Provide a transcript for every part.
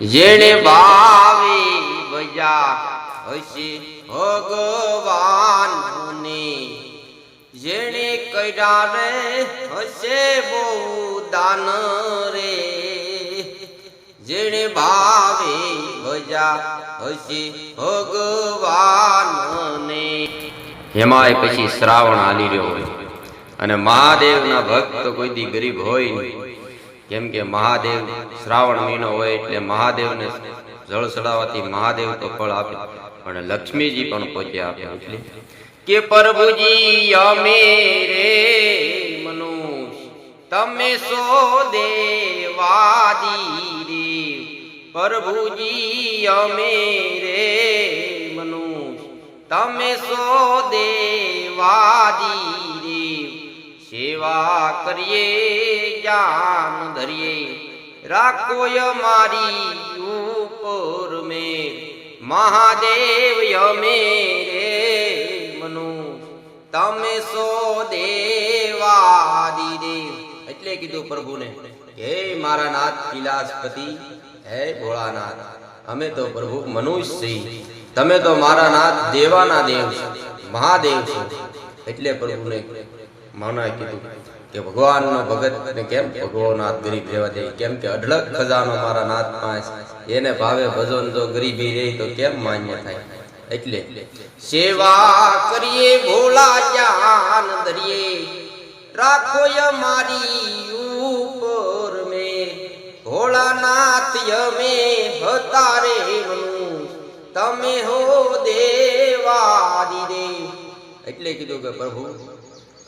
જેણે ભાવી ભજા હશે ભગવાન જેણે કર્યા રે હશે બહુ દાન રે. જેણે ભાવે ભજા હશે ભગવાન એમાંય પછી શ્રાવણ હાલી રહ્યો હોય. અને મહાદેવના ભક્ત કોઈ દી ગરીબ હોય નહીં. કેમ કે મહાદેવ શ્રાવણ મહિનો હોય એટલે મહાદેવને જળ ચડાવવાથી મહાદેવ તો ફળ આપે. પણ લક્ષ્મીજી પણ પોતે આપે, એટલે કે પ્રભુજી, અમે રે મનુષ્ય, તમે સો દેવાદી રે પ્રભુજી, અમે રે મનુષ્ય, તમે સો દેવાદી સેવા કરીએ જાન ધરીએ. રાખો મારી ઉપર મેં મહાદેવ યમે રે મનુ. તમે સો દેવ. એટલે કીધું પ્રભુને, હે મારા નાથ કિલાસપતિ, હે ભોળાનાથ, અમે તો પ્રભુ મનુષ્ય છીએ. તમે તો મારા નાથ દેવાના દેવ છો, મહાદેવ છો. એટલે પ્રભુને માના કીધું કે ભગવાનનો ભગત કેમ કેમ ભગવાનાથ ગરીબ રહેવા દે? કેમ કે અઢળક ખજાનો મારા નાથ પાસે એને ભાવે ભજન જો ગરીબી રહી તો કેમ માન્ય થાય? એટલે, સેવા કરીએ ભોલા જાન દરિયે રાખો મારી ઉપર મે. ભોળાનાથ યમે હતારે તમે હો દેવા દીદે એટલે કીધું કે, પ્રભુ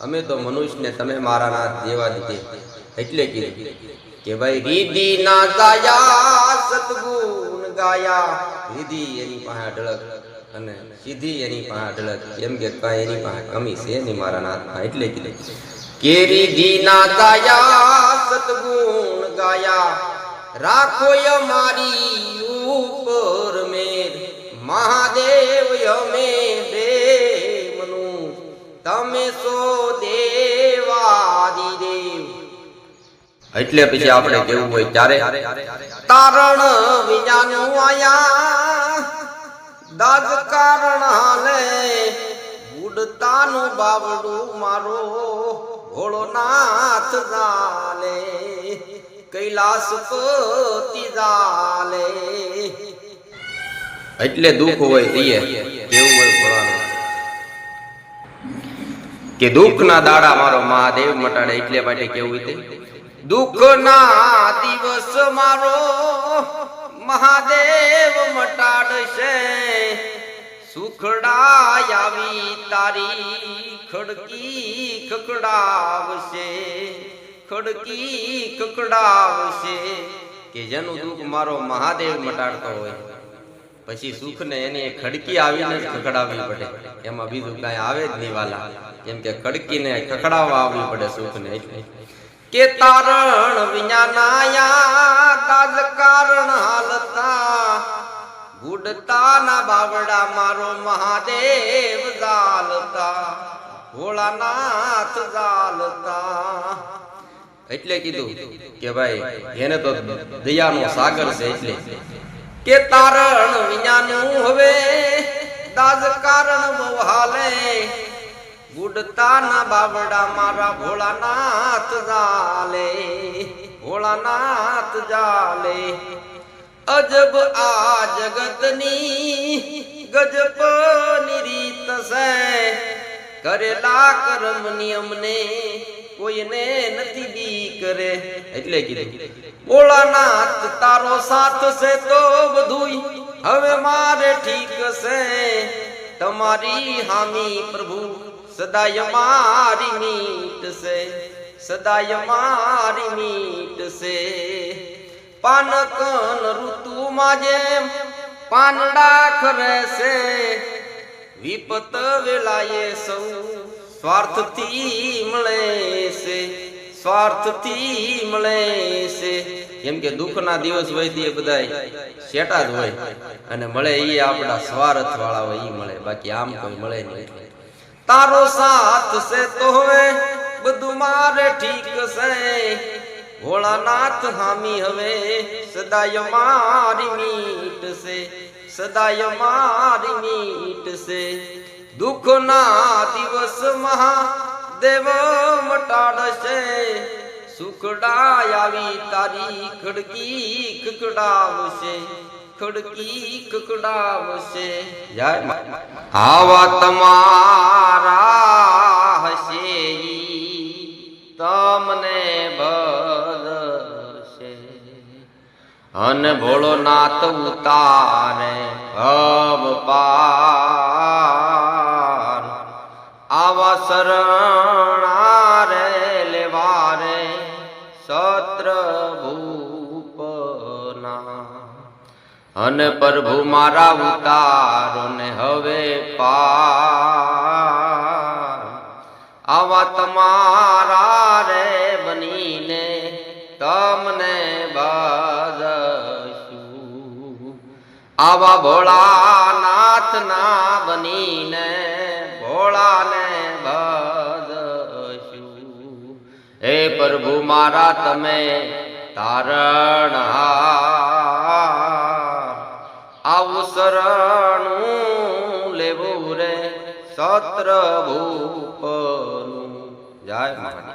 અમે તો મનુષ્યને તમે મારા નાથ જેવા દીધે એટલે કીધું કે ભાઈ, રીધિ ના ગાયા સતગુણ ગાયા. રીધિ એની પાસે અઢળક અને સીધી એની પાસે અઢળક. એમ કે કાંઈ એની પાસે કમી છે નહીં મારા નાથમાં એટલે કીધું કે રીધિ ના ગાયા સતગુણ ગાયા. રાખો મારી ઉપર મેર. મહાદેવ અમે મનુ તમે સો દેવાદી દેવ એટલે પછી આપણે કેવું હોય ત્યારે? તારણ વિજાનું આયા. દાદ કારણ હાલે. ઉડતાનું બાવડું મારો ભોળો નાથ જાલે. કૈલાસ પતિ જાલે. એટલે દુઃખ હોય તે કેવું હોય? કે દુઃખના દાડા મારો મહાદેવ મટાડે એટલે માટે કેવું તે? દુઃખના દિવસ મારો મહાદેવ મટાડશે. સુખડા આવી તારી ખડકી ખકડાવશે. ખડકી ખકડાવશે. કે જેનું દુઃખ મારો મહાદેવ મટાડતો હોય. પછી સુખ ને એની ખડકી આવીને જ ખખડાવવી પડે. એમાં બીજું કઈ આવે જ નહીં વાલા. કેમ કે ખડકીને ખખડાવવા આવવી પડે સુખ ને કે તારણ વિજ્ઞાનાયા તાજ કારણ હાલતા. ગુડતાના બાવડા મારો મહાદેવ જાલતા ભોળાનાથ જાલતા એટલે કીધું કે ભાઈ, એને તો દયાનો સાગર છે એટલે. કે તારણ વિજ્ઞાનું હવે દાજ કારણ બહુ હાલે ગુડતાના બાવડા મારા ભોળાનાથ જાલે ભોળાનાથ જાલે. અજબ આ જગતની ગજબ રીત સે કરેલા કર્મ નિયમને કોઈને નથી દી કરે એટલે કીધું, ભોળાનાથ, તારો સાથ છે તો બધું હવે મારે ઠીક છે. તમારી હામી પ્રભુ સદાય મારી મીટ છે. સદાય મારી મીટ છે. પાનકન ઋતુમાં જેમ પાનડા ખરે છે. વિપત વેલાએ સૌ સ્વાર્થથી મળે છે સ્વાર્થથી મળે છે એમ કે દુઃખના દિવસ હોય તે બધાય, શેટા જ હોય. અને મળે એ આપણા સ્વાર્થ વાળા હોય એ મળે. બાકી આમ કોઈ મળે નહીં. તારો સાથ છે તો હવે બધું મારે ઠીક છે. ભોળાનાથ હામી હવે સદાય મારી મીટશે સદાય મારી મીટશે દુઃખના દિવસ મહાદેવ મટાડશે. સુખડાય આવી તારી ખડકી ખકડાવશે ખડકી ખકડાવશે. આવા તમારા હશે તમને ભરશે. અન ભોળોનાથ ઉતારે ભવ પાર. આવા શરણા રે લેવારે સત્ર ભૂપના અને પ્રભુ મારા ઉતારો ને હવે પા આવા તમારા રે બનીને તમને બાજશું. આવા ભોળાનાથ ના બનીને ભોળાને હે પ્રભુ મારા તમે તારણ આવું શરણું લેવું રે સત્ર ભૂપનું જય મહારાજ.